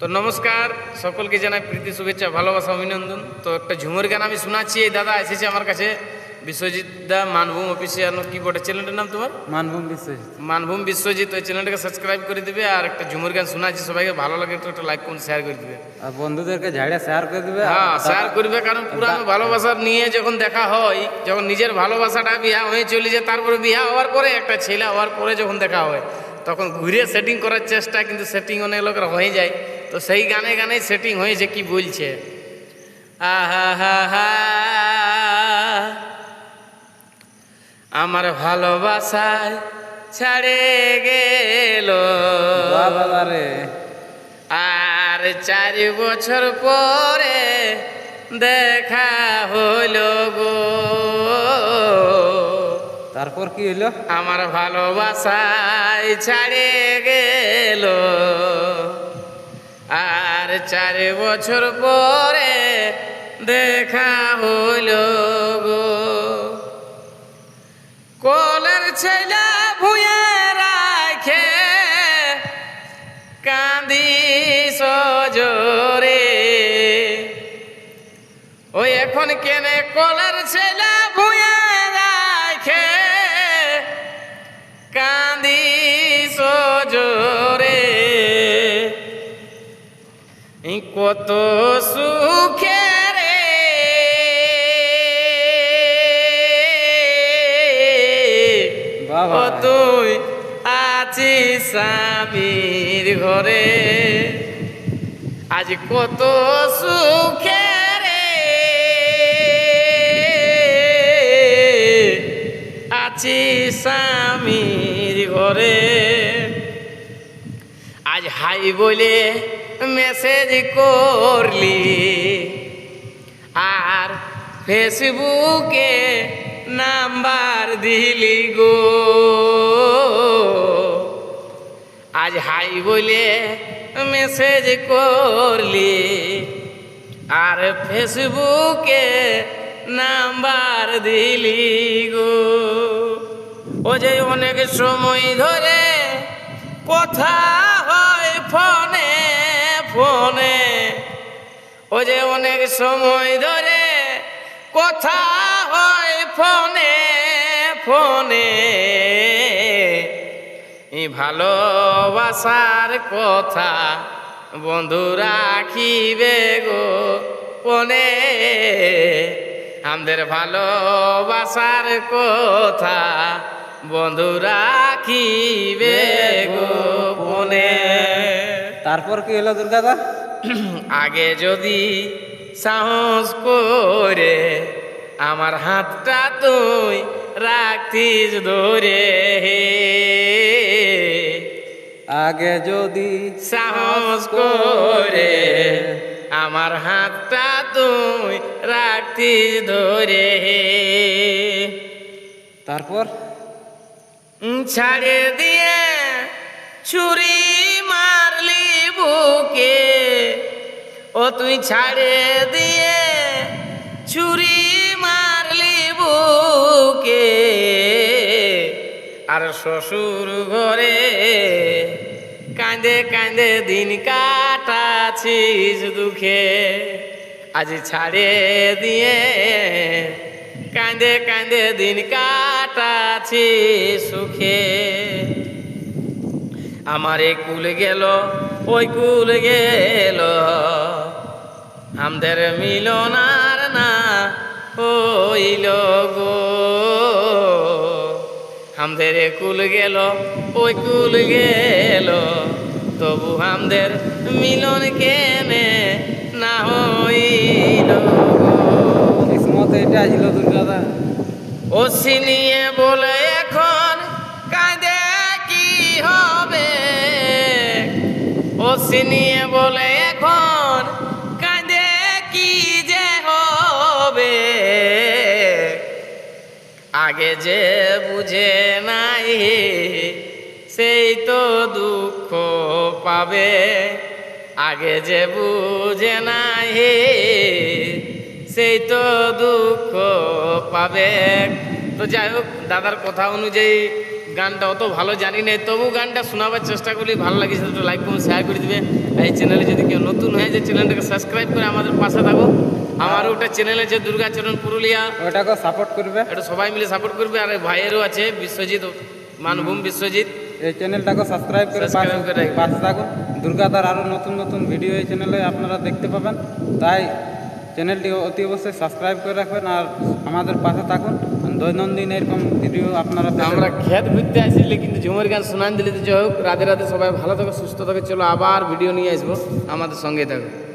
তো নমস্কার সকলকে জানাই প্রীতি শুভেচ্ছা ভালোবাসা অভিনন্দন। তো একটা ঝুমুর গান আমি শোনাচ্ছি এই দাদা এসেছে আমার কাছে। বিশ্বজিৎ দা মানভূম অফিসিয়াল কি বটে চ্যানেলটার নাম তোমার? মানভূম বিশ্বজিৎ। মানভূম বিশ্বজিৎ ওই চ্যানেলটাকে সাবস্ক্রাইব করে দিবে আর একটা ঝুমুর গান শোনাচ্ছি সবাইকে ভালো লাগে একটু একটা লাইক করুন শেয়ার করে দিবে। আর বন্ধুদেরকে ঝাড়িয়ে শেয়ার করে দিবে হ্যাঁ শেয়ার করবে কারণ পুরানো ভালোবাসা নিয়ে যখন দেখা হয় যখন নিজের ভালোবাসাটা বিয়া হয়ে চলে যায় তারপরে বিয়া হওয়ার পরে একটা ছেলে হওয়ার পরে যখন দেখা হয় তখন ঘুরে সেটিং করার চেষ্টা কিন্তু সেটিং অনেক লোকের হয়ে যায়। তো সেই গানে গানে সেটিং হয়েছে কি বলছে? আহা হা হা। আমার ভালোবাসায় ছাড়ে গেল। আর চার বছর পরে দেখা হইল গো। তারপর কি হইল আমার ভালোবাসায় ছাড়ে গেল। আর চার বছর পরে দেখা হইল গো। কলের ছেলে ভুয়ে রাখে কান্দি সজরে ওই এখন কেনে কলের ছেলে কত সুখে রে। তুই আছিস স্বামীর ঘরে। আজ কত সুখে রে। আছি স্বামীর ঘরে। আজ হাই বলে মেসেজ করলি। আর ফেসবুকে নাম্বার দিলি গো। আজ হাই বলে মেসেজ করলি। আর ফেসবুকে নাম্বার দিলি গো। ও যে অনেক সময় ধরে কথা হয় ফোনে ফোনে। ও যে অনেক সময় ধরে কথা হয় ফোনে ফোনে। ভালোবাসার কথা বন্ধু রাখিবে গো পনে আমাদের ভালোবাসার কথা বন্ধু রাখিবে তারপর কি হলো দুর্গাদা আগে যদি সাহস করে আমার হাতটা তুই রাখতিস ধরে। আগে যদি সাহস করে আমার হাতটা তুই রাখতিস ধরে। তারপর? ছাড়ে দিয়ে ছুরি তুই ছাড়ে দিয়ে ছুরি মারলি বুকে। আর শ্বশুর ঘরে কাঁদে কাঁদে দিন কাটাছিস দুঃখে। আজ ছাড়ে দিয়ে কাঁদে কাঁদে দিন কাটাছি সুখে। আমার কুল গেল, ওই কুল গেল। আমাদের মিলনার না হইল গো। আমাদের কুল গেল ওই কুল গেল। তবু আমাদের মিলন কেনে না হইল গো। কিসমত এটা ছিল দুর্গাদা। ও সিনিয়ে বলে এখন কাঁদে কি হবে? ও সিনিয়ে বলে এখন আগে যে বুঝে নাই, সেই তো দুঃখ পাবে। আগে যে বুঝে নাই, সেই তো দুঃখ পাবে। তো যাই হোক, দাদার কথা অনুযায়ী গানটা অত ভালো জানি না তবু গানটা শোনাবার চেষ্টা করলে ভালো লাগে, সেটা লাইক করুন শেয়ার করে দিবে। এই চ্যানেলে যদি কেউ নতুন হয়ে যে চ্যানেলটাকে সাবস্ক্রাইব করে আমাদের পাশে থাকো। আমার ওটা চ্যানেল আছে দুর্গাচরণ পুরুলিয়া ওটাকে সাপোর্ট করবে। এটা সবাই মিলে সাপোর্ট করবে। আর ভাইয়েরও আছে বিশ্বজিৎ মানভূম বিশ্বজিৎ। এই চ্যানেলটাকে সাবস্ক্রাইব করে পাশে- থাকুন দুর্গাদার আরও নতুন নতুন ভিডিও এই চ্যানেলে আপনারা দেখতে পাবেন। তাই চ্যানেলটি অতি অবশ্যই সাবস্ক্রাইব করে রাখবেন আর আমাদের পাশে থাকুন। দৈনন্দিন এরকম ভিডিও আপনারা আমরা খেত ঘুরতে আসলে কিন্তু ঝুমের গান শোনান দিলে যে যাই হোক রাতে রাতে সবাই ভালো থাকে সুস্থ থাকে চলো আবার ভিডিও নিয়ে আসব। আমাদের সঙ্গে থাকো।